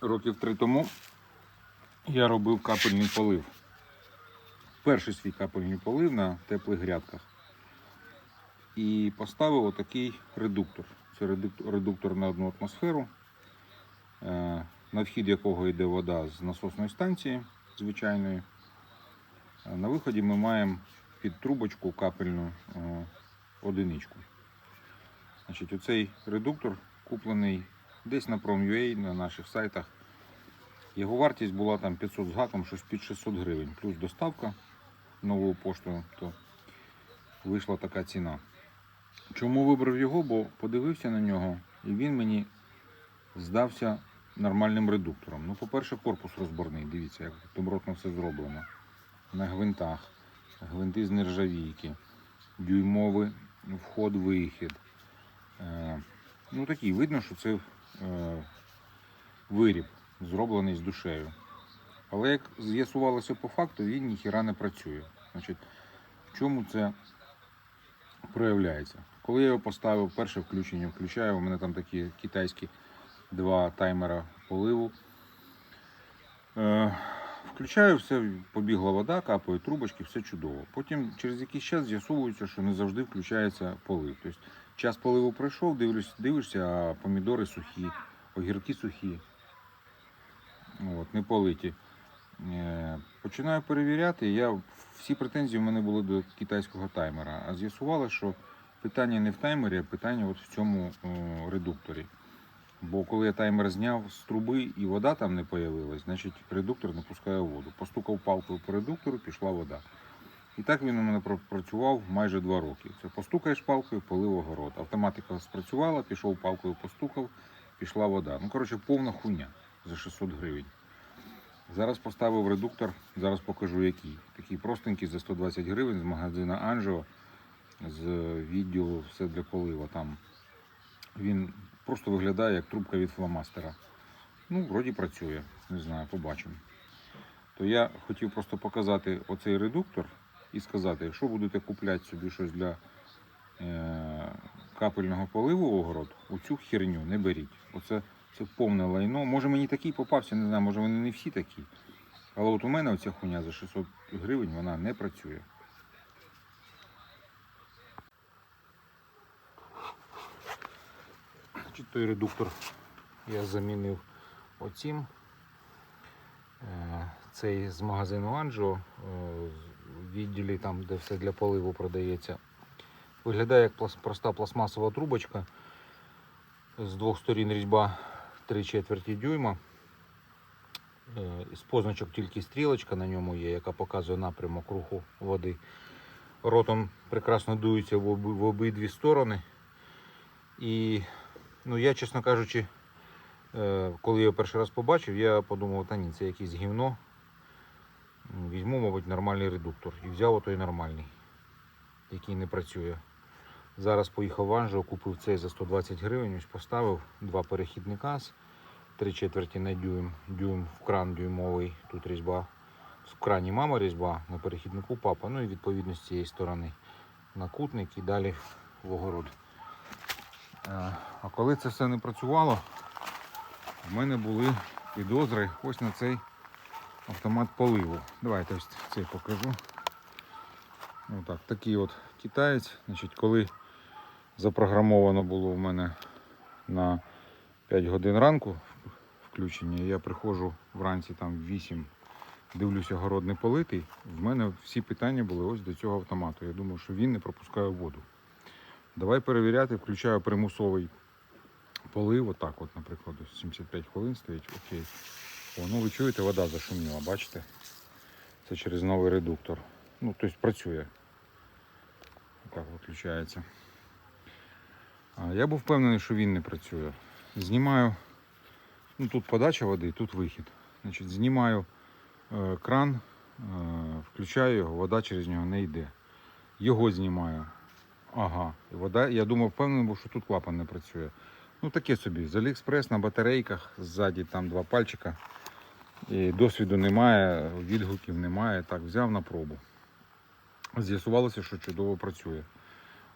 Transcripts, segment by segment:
років три тому я робив капельний полив. Перший свій капельний полив на теплих грядках. І поставив отакий редуктор. Це редуктор на одну атмосферу, е, на вхід якого йде вода з насосної станції звичайної. На виході ми маємо під трубочку капельну е, одиничку. Значить, оцей редуктор куплений десь на Prom.ua, на наших сайтах. Його вартість була там 500 з гаком, щось під 600 гривень, плюс доставка новою поштою, то вийшла така ціна. Чому вибрав його? Бо подивився на нього, і він мені здався нормальним редуктором. Ну, по-перше, корпус розборний, дивіться, як добротно все зроблено. На гвинтах, гвинти з нержавійки, дюймовий вход-вихід. Е, Ну такий, видно, що це е, виріб, зроблений з душею. Але як з'ясувалося по факту, він ніхіра не працює. Значить, в чому це проявляється? Коли я його поставив, перше включення включаю, у мене там такі китайські два таймера поливу. Е, включаю все, побігла вода, капає трубочки, все чудово. Потім через якийсь час з'ясовується, що не завжди включається полив. Тобто час поливу пройшов, дивишся, дивишся, а помідори сухі, огірки сухі. От, не политі. Е, Починаю перевіряти. Я, всі претензії в мене були до китайського таймера. А з'ясувалося, що питання не в таймері, а питання от в цьому о, редукторі. Бо коли я таймер зняв з труби і вода там не появилась, значить редуктор не пускає воду. Постукав палкою по редуктору, пішла вода. І так він у мене пропрацював майже два роки. Це постукаєш палкою, полив огород. Автоматика спрацювала, пішов палкою, постукав, пішла вода. Ну, коротше, повна хуйня за 600 гривень. Зараз поставив редуктор, зараз покажу який. Такий простенький за 120 гривень з магазина Анжо з відділу все для полива. Там він просто виглядає як трубка від фломастера. Ну, вроді працює, не знаю, побачимо. То я хотів просто показати оцей редуктор і сказати, якщо будете купляти собі щось для е- капельного поливу огород, оцю херню не беріть. Оце це повне лайно. Може мені такий попався, не знаю, може вони не всі такі. Але от у мене оця хуйня за 600 гривень вона не працює. Значить, той редуктор я замінив оцім. Е, Цей з магазину Анджо е, в відділі, там, де все для поливу продається. Виглядає як проста пластмасова трубочка. З двох сторін різьба 3 четверті дюйма. Е, З позначок тільки стрілочка на ньому є, яка показує напрямок руху води. Ротом прекрасно дується в, оби, в обидві сторони. І ну, я, чесно кажучи, е, коли я перший раз побачив, я подумав, та ні, це якесь гівно. Візьму, мабуть, нормальний редуктор. І взяв отой нормальний, який не працює. Зараз поїхав в Анжо, купив цей за 120 гривень, ось поставив два перехідника з 3 четверті на дюйм, дюйм в кран дюймовий, тут різьба. В крані мама різьба, на перехіднику папа, ну і відповідно з цієї сторони накутник і далі в огород. Е, А коли це все не працювало, в мене були підозри ось на цей автомат поливу. Давайте ось цей покажу. Отак, такий от китаєць. Значить, коли запрограмовано було в мене на 5 годин ранку включення, я приходжу вранці там в 8, дивлюся, город политий. В мене всі питання були ось до цього автомату. Я думав, що він не пропускає воду. Давай перевіряти, включаю примусовий полив. Отак, от, наприклад, 75 хвилин стоїть. Окей. О, ну ви чуєте, вода зашуміла, бачите? Це через новий редуктор. Ну, тобто працює. Так виключається. Я був впевнений, що він не працює. Знімаю. Ну, тут подача води, тут вихід. Значить, знімаю е, кран, е, включаю його, вода через нього не йде. Його знімаю. Ага. Вода, я думав, впевнений, був, що тут клапан не працює. Ну таке собі. З Аліекспрес на батарейках, ззаді там два пальчика. І досвіду немає, відгуків немає. Так, взяв на пробу. З'ясувалося, що чудово працює.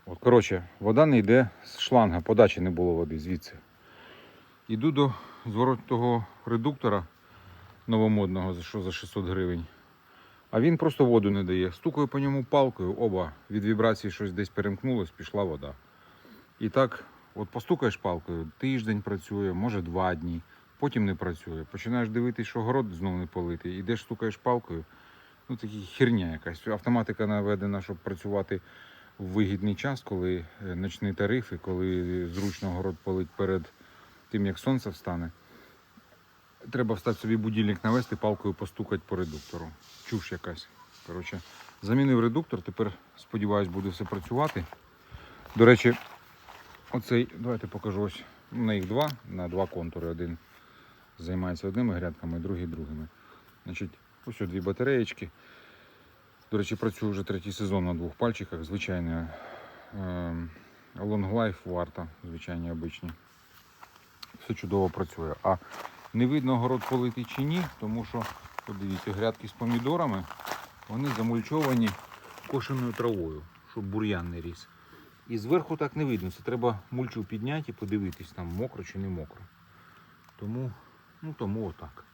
От, коротше, вода не йде з шланга, подачі не було води звідси. Іду до зворотного редуктора новомодного, що за 600 гривень. А він просто воду не дає. Стукаю по ньому палкою, оба, від вібрації щось десь перемкнулось, пішла вода. І так, от постукаєш палкою, тиждень працює, може два дні, потім не працює. Починаєш дивитися, що город знову не политий. Ідеш, стукаєш палкою. Ну, такі херня якась. Автоматика наведена, щоб працювати в вигідний час, коли е, ночні тарифи, коли зручно город полить перед тим, як сонце встане. Треба встати собі будильник навести, палкою постукати по редуктору. Чуш якась. Коротше, замінив редуктор, тепер, сподіваюсь, буде все працювати. До речі, оцей, давайте покажу ось. На їх два, на два контури. Один займається одними грядками, другий другими. Значить, ось дві батареєчки. До речі, працюю вже третій сезон на двох пальчиках. Звичайно, ем, Long Life варта, звичайні обичні. Все чудово працює. А не видно город политий чи ні, тому що, подивіться, грядки з помідорами, вони замульчовані кошеною травою, щоб бур'ян не ріс. І зверху так не видно. Це треба мульчу підняти і подивитись, там мокро чи не мокро. Тому, ну тому отак.